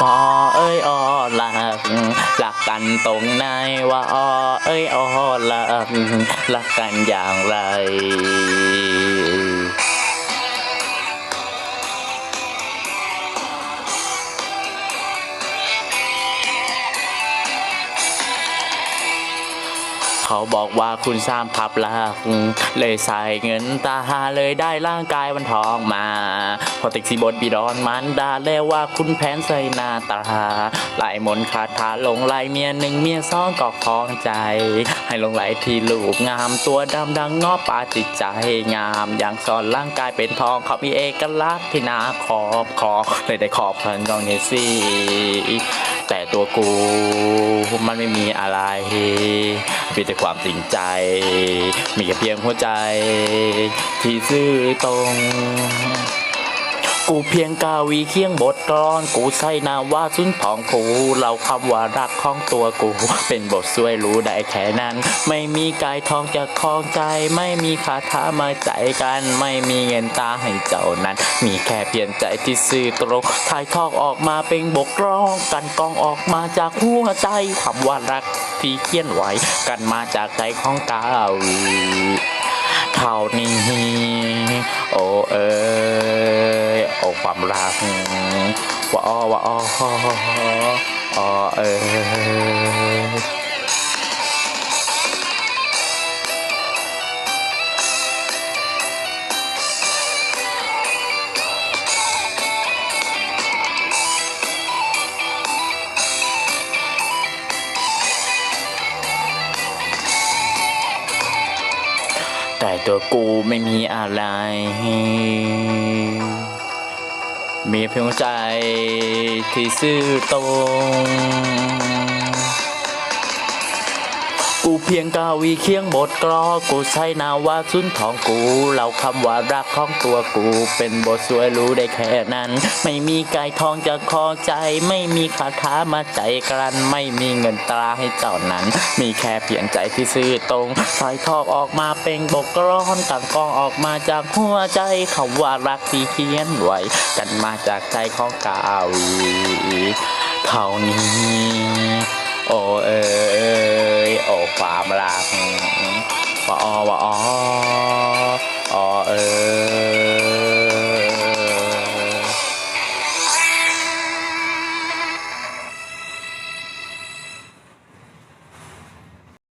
พอเอ้ยออหลักหลักกันตรงไหนว่าออเอ้ยออหลักหลักกันอย่างไร เขาบอกว่าคุณสร้างพับลักเลยใส่เงินตาหาเลยได้ร่างกายวันทองมา พอติกสีบทบีดอนมันดาแล้วว่าคุณแผนใส่หน้าตาไหลมนคาถาหลงไหลเมียหนึ่งเมียสองกอกคองใจ ให้หลงไหลที่ลูกงามตัวดำดังงอปาจิตใจงามอย่างสอนร่างกายเป็นทองเขามีเอกลักษณ์ที่นาขอบคอเลยได้ขอบพันกองเนซี่ แต่ตัวกูมันไม่มีอะไร มีแต่ความจริงใจ มีแค่เพียงหัวใจ ที่ซื่อตรง กูเพียงกาวีเคียงบทกลอนกูใส่นามว่าสุนทองกูเราคำว่ารักของตัวกู เป็นบทสวยรู้ได้แค่นั้น ไม่มีกายทองจะคลองใจ ไม่มีคาถามาใจกัน ไม่มีเงินตาให้เจ้านั้น มีแค่เพียงใจที่ซื่อตรงถ่ายทอกออกมาเป็นบกร้องกันกองออกมาจากหัวใจคำว่ารักที่เขียนไว้กันมาจากใจของกาวีเท่านี้ รักว่าอ้อว่าอ้ออ้อเอ้ยแต่ตัวกูไม่มีอะไร มีเพียงใจที่ซื่อตรง เพียงกาวีเคียงบทกลอกูใช้นาว่าสุนทองกูเล่าคำว่ารักของตัวกู เป็นบทสวยรู้ได้แค่นั้น ไม่มีกายทองจะคอใจ ไม่มีคาถามาใจกรัน ไม่มีเงินตราให้เจ้านั้น มีแค่เพียงใจที่ซื่อตรงถอยทอกออกมาเป็นบกกร้อนกันกองออกมาจากหัวใจคำว่ารักที่เขียนไว้กันมาจากใจของกาวีเท่านี้ โอ้เอ้ยโอ้ ความรักว่าอว่าอออเออ